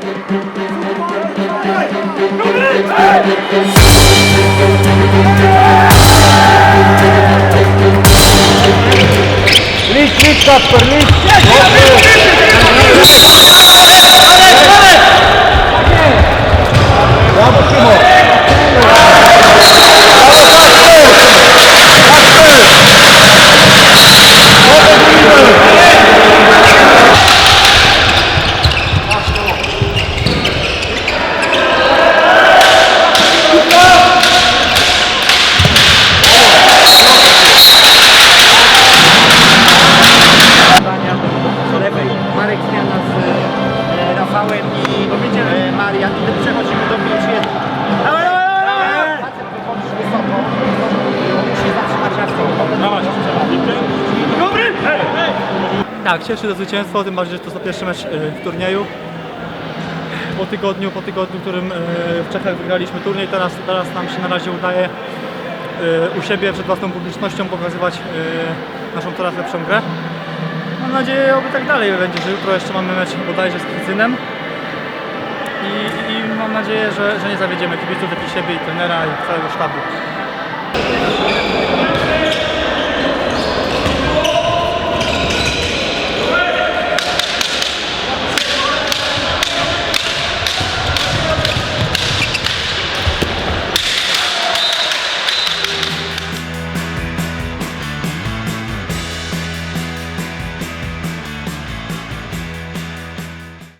List, list, stop, list. Yes, yes, yes, yes. E, Marian i przechodzimy do 5 1 Dawaj, dawaj, dawaj! Facet wychodzisz wysoko, musisz zatrzymać reakcję. Dobry! Tak, cieszy to zwycięstwo, tym bardziej, że to jest pierwszy mecz e, w turnieju. Po tygodniu, po tygodniu, w którym e, w Czechach wygraliśmy turniej, teraz, teraz nam się na razie udaje e, u siebie przed własną publicznością pokazywać naszą coraz lepszą grę. Mam nadzieję, aby tak dalej będzie, że jutro jeszcze mamy mecz bodajże z Kwicynem i, i mam nadzieję, że, że nie zawiedziemy kibiców, jak i siebie, i trenera, i całego sztabu.